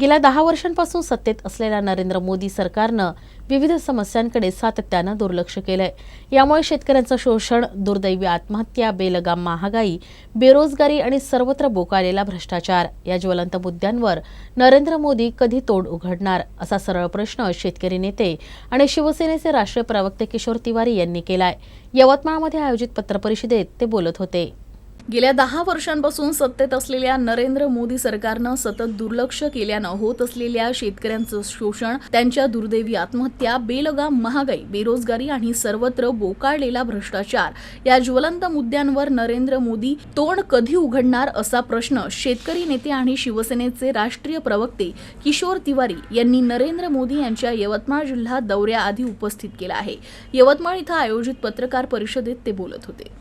गेल्या दहा वर्षांपासून सत्तेत असलेल्या नरेंद्र मोदी सरकारनं विविध समस्यांकडे सातत्यानं दुर्लक्ष केलंय. यामुळे शेतकऱ्यांचं शोषण दुर्दैवी आत्महत्या बेलगाम महागाई बेरोजगारी आणि सर्वत्र बोकालेला भ्रष्टाचार या ज्वलंत मुद्द्यांवर नरेंद्र मोदी कधी तोड उघडणार असा सरळ प्रश्न शेतकरी नेते आणि शिवसेनेचे राष्ट्रीय प्रवक्ते किशोर तिवारी यांनी केलाय. यवतमाळमध्ये आयोजित पत्रपरिषदेत ते बोलत होते. गेल्या दहा वर्षांपासून सत्तेत असलेल्या नरेंद्र मोदी सरकारनं सतत दुर्लक्ष केल्यानं होत असलेल्या शेतकऱ्यांचं शोषण त्यांच्या दुर्दैवी आत्महत्या बेलगाम महागाई बेरोजगारी आणि सर्वत्र बोकाळलेला भ्रष्टाचार या ज्वलंत मुद्द्यांवर नरेंद्र मोदी तोंड कधी उघडणार असा प्रश्न शेतकरी नेते आणि शिवसेनेचे राष्ट्रीय प्रवक्ते किशोर तिवारी यांनी नरेंद्र मोदी यांच्या यवतमाळ जिल्हा दौऱ्याआधी उपस्थित केला आहे. यवतमाळ इथं आयोजित पत्रकार परिषदेत ते बोलत होते.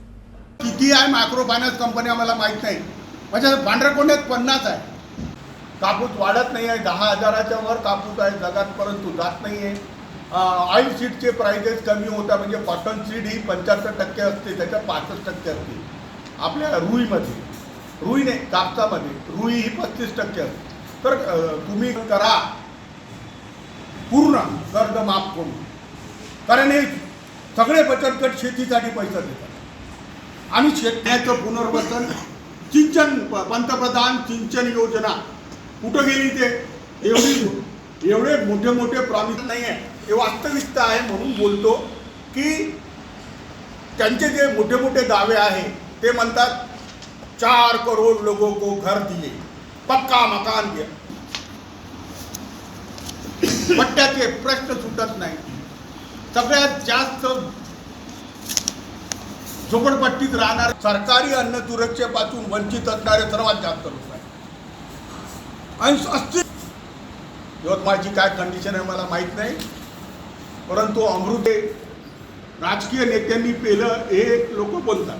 किती आहे मायक्रो फायनान्स कंपन्या मला माहीत नाही. म्हणजे भांडरकोंड्यात पन्नास आहे. कापूस वाढत नाही आहे. दहा हजाराच्या वर कापूस आहे जगात परंतु जात नाही आहे. ऑइल सीडचे प्राइजेस कमी होतात म्हणजे कॉटन सीड ही पंच्याहत्तर टक्के असते. त्याच्यात पासष्ट टक्के असते. आपल्या रुईमध्ये रुई नाही कापसामध्ये रुई ही पस्तीस टक्के असते. तर तुम्ही करा. पूर्ण कर्ज माफ करून. कारण हे सगळे बचत गट शेतीसाठी पैसा देतात. आणि शेतकऱ्याचं पुनर्वसन सिंचन पंतप्रधान सिंचन योजना. कुठं गेली ते? एवढी एवढे मोठे मोठे प्रॉमिस नाही आहे हे वास्तविकता आहे म्हणून बोलतो की त्यांचे जे मोठे मोठे दावे आहे ते म्हणतात चार करोड लोगों को घर दिए पक्का मकान दिया. पट्ट्याचे प्रश्न सुटत नाही. सगळ्यात जास्त झोपडपट्टीत राहणार सरकारी अन्न सुरक्षेपासून वंचित असणारे सर्वात जास्त लोक आहेत. आणि अस्ति यवतमाळची काय कंडिशन आहे मला माहीत नाही. परंतु अमृते राजकीय नेत्यांनी पेलं हे लोक बोलतात.